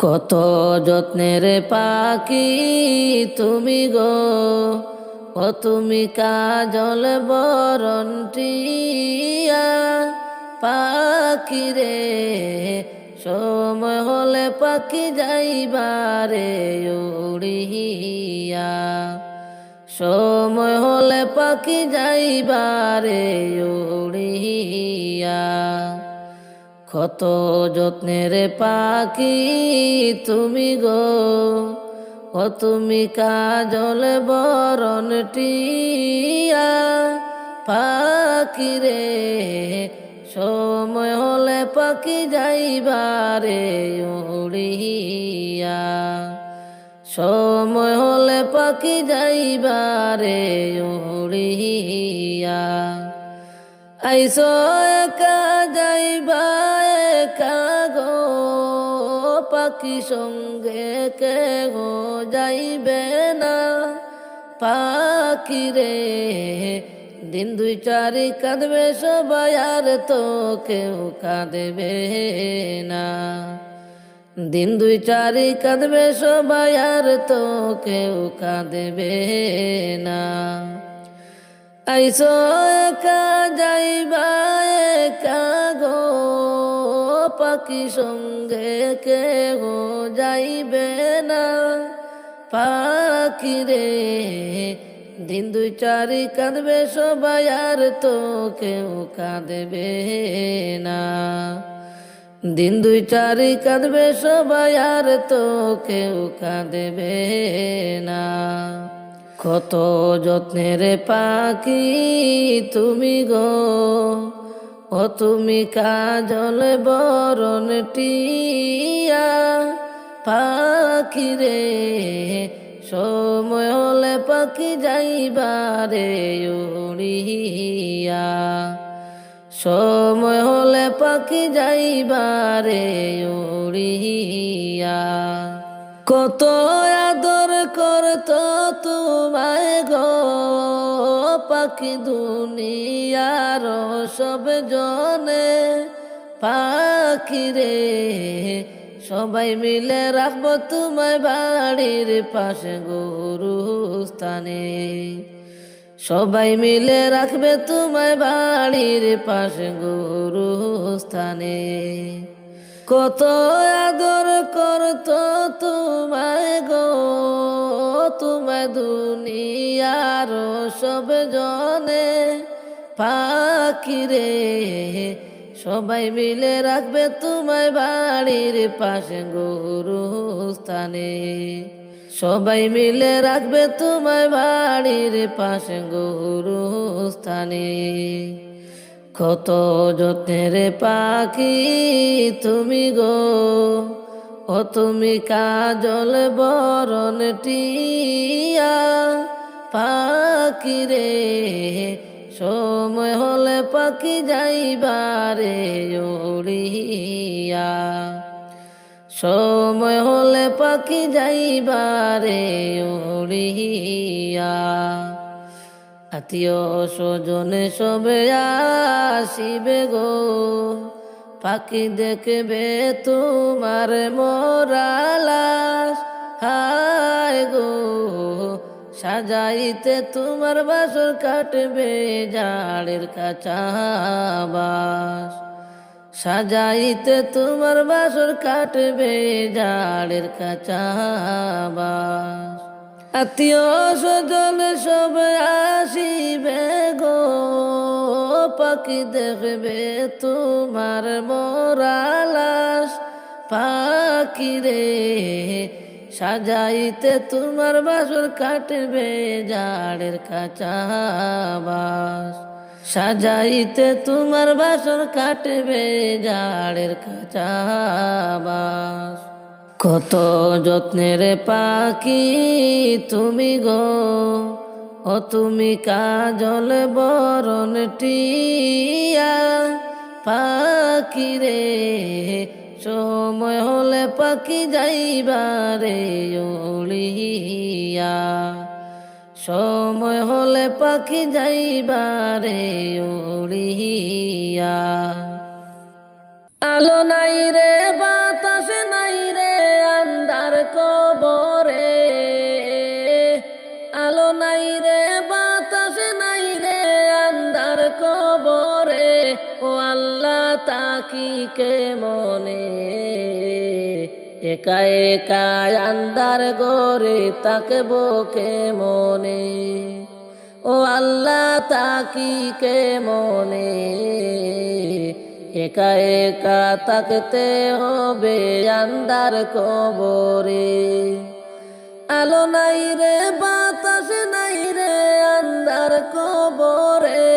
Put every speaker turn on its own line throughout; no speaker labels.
কত যত্নের পাখি তুমি গো। ও তুমি কাজল বরন্টিয়া পাখি রে সময় হলে পাখি যাইবারে উড়িয়া সময় হলে পাখি যাইবারে উড়িয়া কত যত্নের পাখি তুমি গো। ও তুমি কাজল বরণ টিয়া পাখি রে। সময় হলে পাখি যাইবারে উড়িয়া। সময় হলে পাখি যাইবারে উড়িয়া। আইসো একা যাইবা পাখি সঙ্গে কে গো যাইবে না। পাখি রে, দিন দুই চারি কাঁদবে সবাই, আর তো কেউ কাঁদবে না। দিন দুই চারি কাঁদবে সবাই, আর তো কেউ কাঁদবে না। আইসো একা যাইবা একা গো। পাখি সঙ্গে কে গো যাইবে না। পাখি রে, দিন দুই চারি কাঁদবে, সবাই আর তো কেউ কাঁদবে না। দিন দুই চারি কাঁদবে, সবাই আর তো কেউ কাঁদবে না। কত যত্নের পাখি তুমি গো ও তুমি কাজল বরণ টিয়া পাখি রে সময় হলে পাখি যাইবারে উড়িয়া। সময় হলে পাখি যাইবারে উড়িয়া। কত আদর করত তোমায় গো পাখি দুনিয়ার সব জনে পাখি রে সবাই মিলে রাখব তোমায় বাড়ির পাশে গরু স্থানে সবাই মিলে রাখবে তোমায় বাড়ির পাশে গরু স্থানে কত আদর করত তোমায় গো, তোমায় দুনিয়ার সব জনে। পাখি রে সবাই মিলে রাখবে তোমায় বাড়ির পাশে গরু স্থানে সবাই মিলে রাখবে তোমায় বাড়ির পাশে গরু স্থানে কত যত্নের পাখি তুমি গো। ও তুমি কাজল বরণ টিয়া পাখি রে। সময় হলে পাখি যাইবারে উড়িয়া। সময় হলে পাখি যাইবারে উড়িয়া। আত্মীয় স্বজনে সবে আসিবে গো। পাখি দেখবে তোমার মোরালাস হায় গো, সাজাইতে তোমার বাসর কাটবে জাড়ের কাঁচা বাস সাজাইতে তোমার বাসর কাটবে জাড়ের কাঁচা বাস আত্মীয় স্বজন সব আসিবে গো, পাখি দেখবে তোমার মোরালাস পাখি রে, সাজাইতে তোমার বাসর কাটবে জাড়ের কাঁচা বাস। সাজাইতে তোমার বাসর কাটবে জাড়ের কাঁচা বাস। কত যত্নের পাখি তুমি গো? ও তুমি কাজল বরণ টিয়া পাখি রে। সময় হলে পাখি যাইবারে উড়িয়া। সময় হলে পাখি যাইবারে উড়িয়া। আলো নাই রে, বাতাস নাই কবরে আলো নাই রে, বাতাস নাই রে, আন্ধার কবরে। ও আল্লাহ তাকি কে মনে। একা একা আন্দার গরে তাকে বকে মনে? ও আল্লাহ তাকি কে মনে। একা একা তাকতে হবে আন্দার কবরে। আলো নাই রে, বাতাস নাই রে আন্দার কবরে।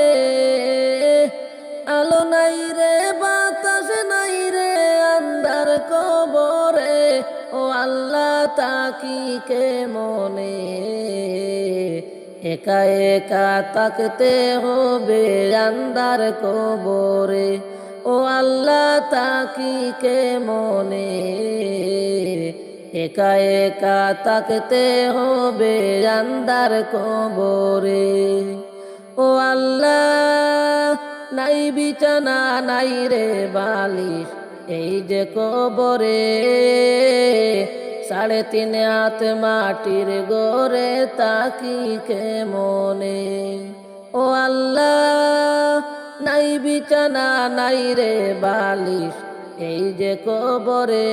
আলো নাই রে, বাতাস নাই রে আন্দার কবরে। ও আল্লাহ তাকি কে মনে? একা একা তাকতে হবে আন্দার কবরে। ও আল্লাহ তাকি কে মনে? একা একা তাকতে হবে আন্দার কবরে। ও আল্লাহ, নাই বিছানা, নাই রে বালিশ, এই যে কবরে। সাড়ে তিন হাত মাটির গোরে তাকি কে মনে? ও আল্লাহ নাই বিছানা নাই রে বালিশ, এই যে কবরে।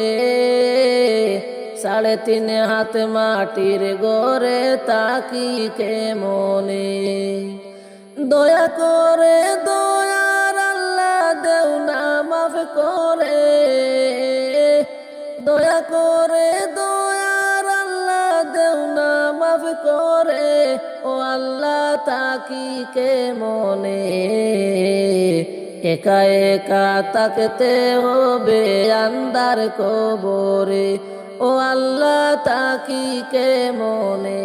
সাড়ে তিন হাত মাটির গোরে তাকি কে মনে। দয়া করে দয়ার আল্লাহ দেও না, মাফ করে। দয়া করে দয়ার আল্লাহ দেও না, মাফ করে। আল্লাহ তাকি কে মনে? একা একা তাকতে হবে আন্দার কবরে। ও আল্লাহ তাকি কে মনে?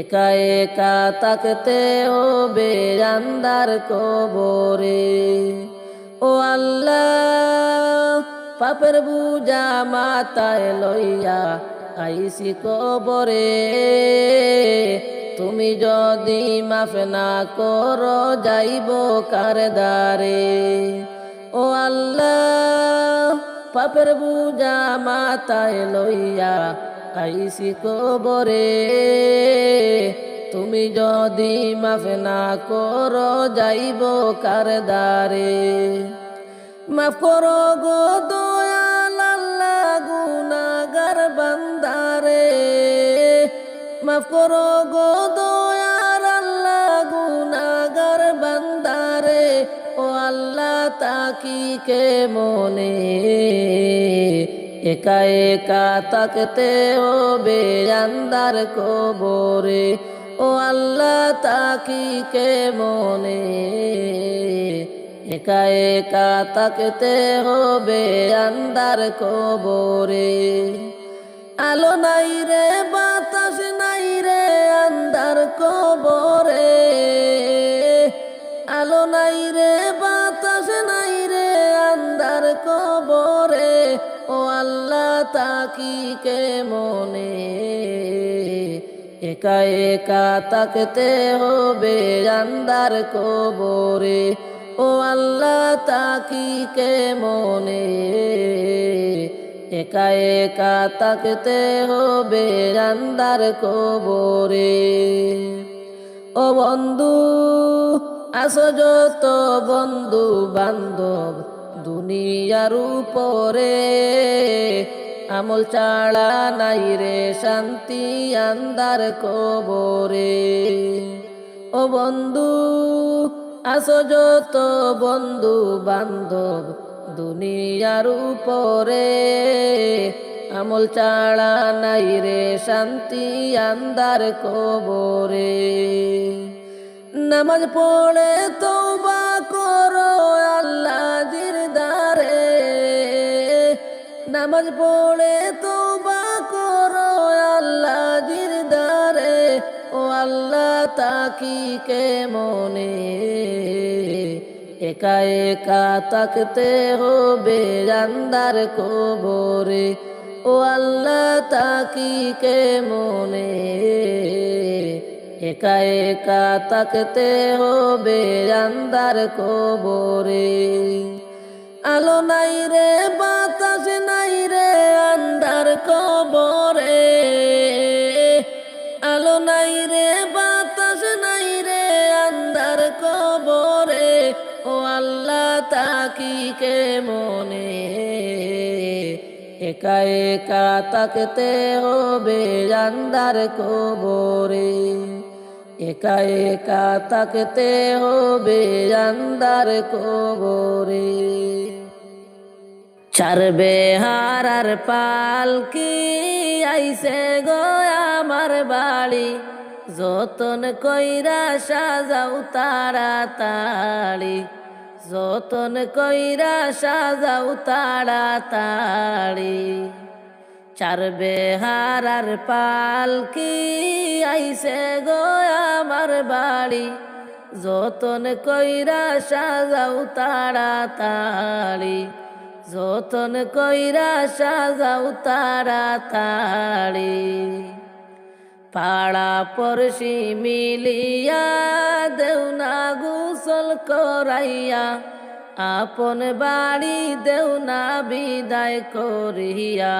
একা একা তাকতে হবে আন্দার কবরে। ও আল্লাহ, পাপের বুজা মাতায় লইয়া আইসি কবরে। তুমি যদি মাফ না করো, যাইব কার দারে ও আল্লাহ, পাপের বুজা মাতায় লইয়া আইসি কবরে। তুমি যদি মাফ না করো, যাইব কার দারে মাফ করো গো করো গো দয়ার আল্লাহ গুনাগার বান্দারে। ও আল্লাহ তাকি কে মনে, একা একা তাকতে হবে আন্দার কবরে। ও আল্লাহ তাকি কে মনে, একা একা তাকতে হবে আন্দার কবরে। আলো নাই রে বাতাস নাই রে আন্দার কবরে। আলো নাই রে, বাতাস নাই রে আন্দার কবরে। ও আল্লাহ তাকি কে মনে, একা একা তাকতে হবে আন্দার কবরে। ও আল্লাহ তাকি কে মনে একা একা তাকতে হবে আন্দার কবরে। ও বন্ধু, আসো যত বন্ধু বান্ধব দুনিয়ার উপরে। আমল চাড়া নাই রে শান্তি আন্দার কবরে। ও বন্ধু, আসো যত বন্ধু বান্ধব দুনিয়ার উপরে আমল চাড়া নাই রে, শান্তি আন্দার কবরে। নামাজ পড়ে তওবা করো আল্লাহ দিরদারে নামাজ পড়ে তওবা করো আল্লাহ দিরদারে ও আল্লাহ তাকি কে মনে একা একা তাকতে হবে আন্দার কবরে। ও আল্লাহ তাকি কে মনে? একা একা তাকতে হবে আন্দার কবরে। আলো নাই রে, বাতাস নাই রে আন্দার কবরে। বাতাস নাই রে আন্দার কবরে ও আল্লাহ তা কে মনে? একা একা তাকতে হবে জান্দার কবরে। একা একা তাকতে হবে জান্দার কবরে। চারবে হারার পালকি আইসে গো আমার বাড়ি। যতন কইরা সাজাও তাড়াতাড়ি। যতন কইরা সাজাও তাড়াতাড়ি। চারবে হারার পালকি আইসে গো আমার বাড়ি? যতন কইরা সাজাও তাড়াতাড়ি। যতন কইরা সাজাও তাড়াতাড়ি। পাড়া পড়শি মিলিয়া দেও না গুসল করাইয়া, আপন বাড়ি দেও না বিদায় করিয়া,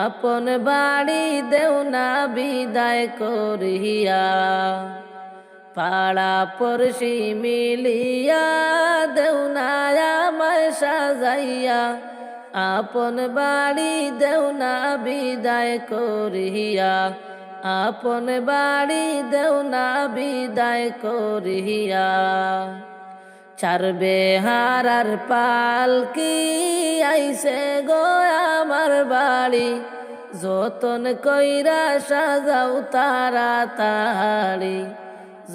আপন বাড়ি দেও না বিদায় করিয়া। পাড়া পড়শি মিলিয়া দেও না আমায় সাজাইয়া, আপন বাড়ি দেও না বিদায় করিয়া আপন বাড়ি দেও না বিদায় করিয়া। চারবে হারার পালকি আইসে গো আমার বাড়ি? যতন কইরা সাজাও তাড়াতাড়ি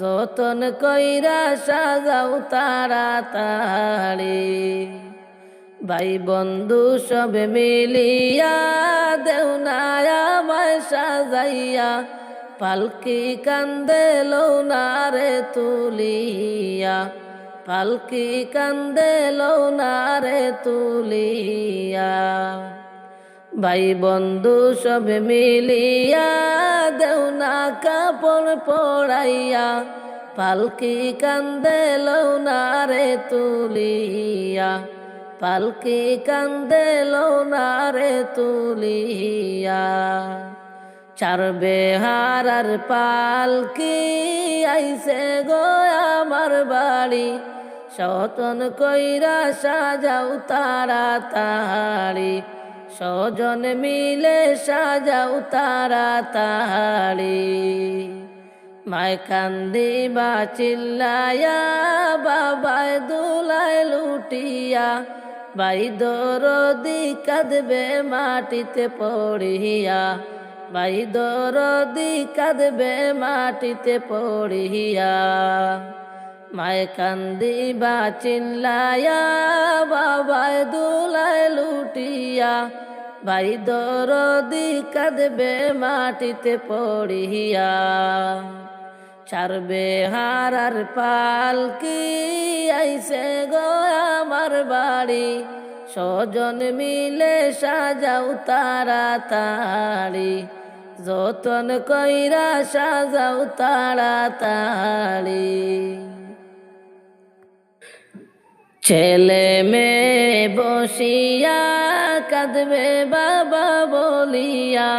যতন কইরা সাজাও তাড়াতাড়ি ভাই বন্ধু সব মিলিয়া সাজাইয়া পালকি কান্দে লৌনারে তুলিয়া, পালকি কান্দে লৌনারে তুলিয়া। ভাই বন্ধু সব মিলিয়া দেও না কাপড় পড়াইয়া পালকি কান্দে লৌনারে তুলিয়া, পালকি কান্দে লৌনারে তুলিয়া। চারবে হারার পালকি আইসে গো আমার বাড়ি? সতন কইরা সাজাও তাড়াতাড়ি। সজন মিলে সাজাও তাড়াতাড়ি। মায় কান্দি বা চিল্লায়া, বাবায় দুলায় লুটিয়া, বাই দরদি কাঁদবে মাটিতে পড়িয়া। বাই দরদি কাঁদবে মাটিতে পড়িয়া। মায় কান্দি বা চিল্লায়া বাবায় দুলায় লুটিয়া। ভাই দরদি কাঁদবে মাটিতে পড়িয়া। চারবে হারার পালকি আইসে গো আমার বাড়ি? সজন মিলে সাজাও তাড়াতাড়ি যতন কইরা সাজাও তাড়াতাড়ি। ছেলে মেয়ে বসিয়া কাঁদবে বাবা বলিয়া,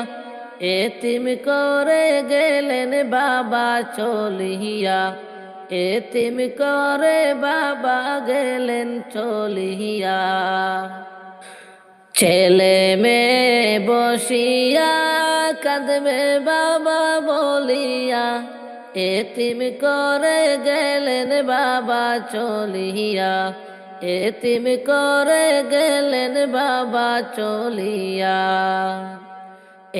এতিম করে গেলেন বাবা চলিয়া, এতিম করে বাবা গেলেন চলিয়া। ছেলে মেয়ে বসিয়া কাঁদবে বাবা বলিয়া, এতিম করে গেলেন বাবা চলিয়া। এতিম করে গেলেন বাবা চলিয়া।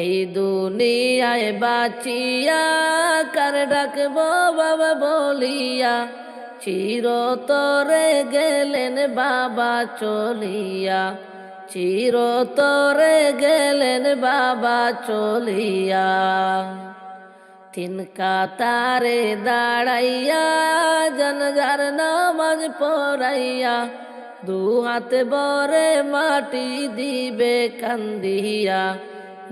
এই দুনিয়ায় বাঁচিয়া কার ডাকবো বাবা বলিয়া, চিরতরে গেলেন বাবা চলিয়া। চিরতরে গেলেন বাবা চলিয়া। তিন কাতারে দাঁড়াইয়া জনজার নামাজ পড়াইয়া দু হাতে বরে মাটি দিবে কান্দিয়া।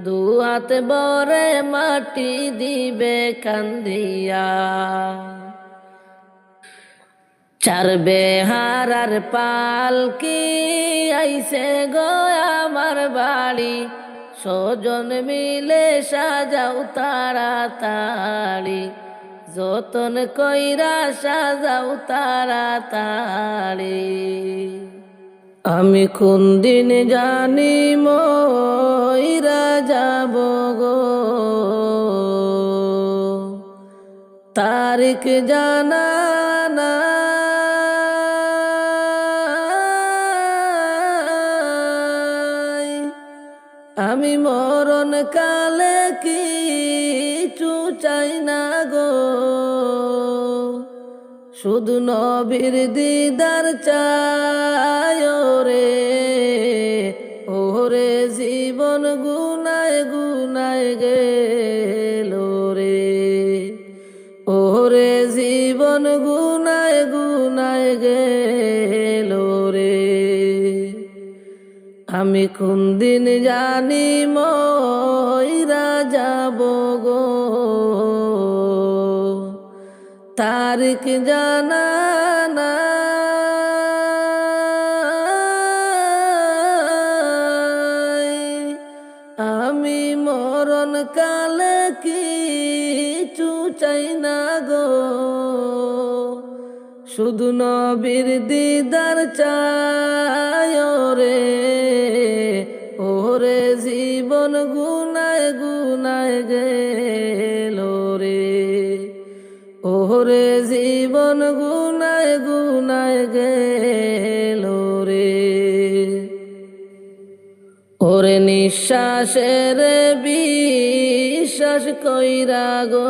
দু হাতে বরে মাটি দিবে কান্দিয়া। চারবে হারার পালকি আইসে গো আমার বাড়ি? সজন মিলে সাজাও তাড়াতাড়ি। যতন কইরা সাজাও তাড়াতাড়ি। আমি কোন দিন জানি মইরা যাব গো। তারিখ জানা আমি মরণ কালে কি চাই না গো। শুধু নবীর দিদার চায় রে ওরে জীবন গুনায় গুনায় গেল আমি কোন দিন জানি মইরা যাব গো। তারিখ জানা শুধু নবীর দিদার চায় রে ওরে জীবন গুনায় গুনায় গেল রে। ওরে জীবন গুনায় গুনায় গেল রে। ওরে নিঃশ্বাসের বিশ্বাস কইরা গো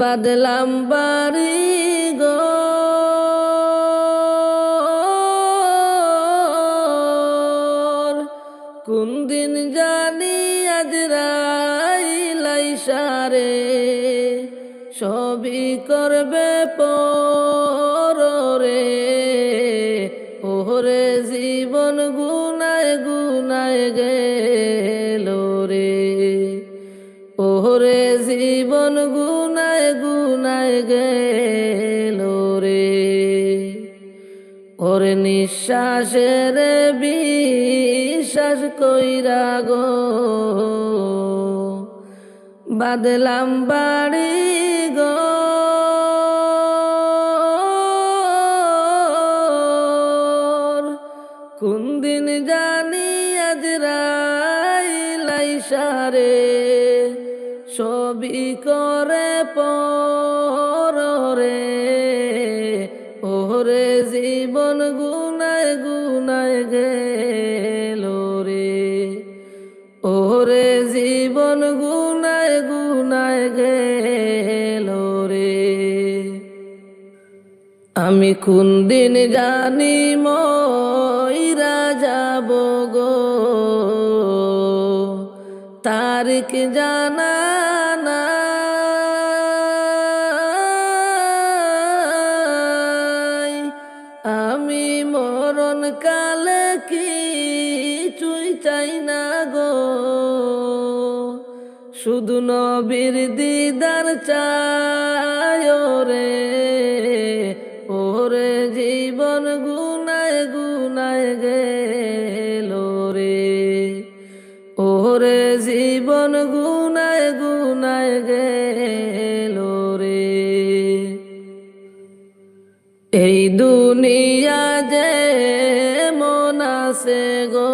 বাদলাম বাড়ি গো। কোন দিন জানি আজ রাইলাইসারে সবই করবে পরে ওরে জীবন গুনায় গুনায় গেল রে। ওরে জীবন গুনায় গেল রে। ওরে নিঃশ্বাসের বিশ্বাস কইরা গো। বাদলাম বাড়ি গো। কোন দিন জানি আজ রাইলাইসারে সবই করে পরে আমি কোন দিন জানি মইরা যাব গো। তারিখ জানা নাই। আমি মরণ কালে কি চুই চাই না গো। শুধু নবীর দিদার চায় রে জীবন গুনায় গুনায় গেল রে। ওরে জীবন গুনায় গুনায় গেল রে। এই দুনিয়া যে মন আছে গো,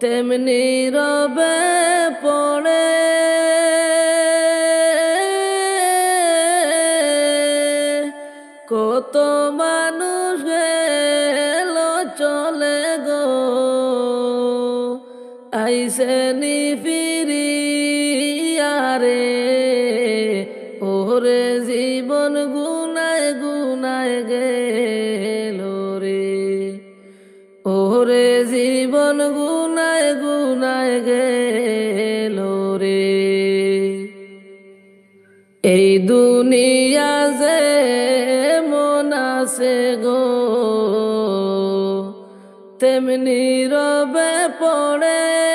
তেমনি রবে এই দুনিয়া যে মন আছে গো তেমনি রবে পড়ে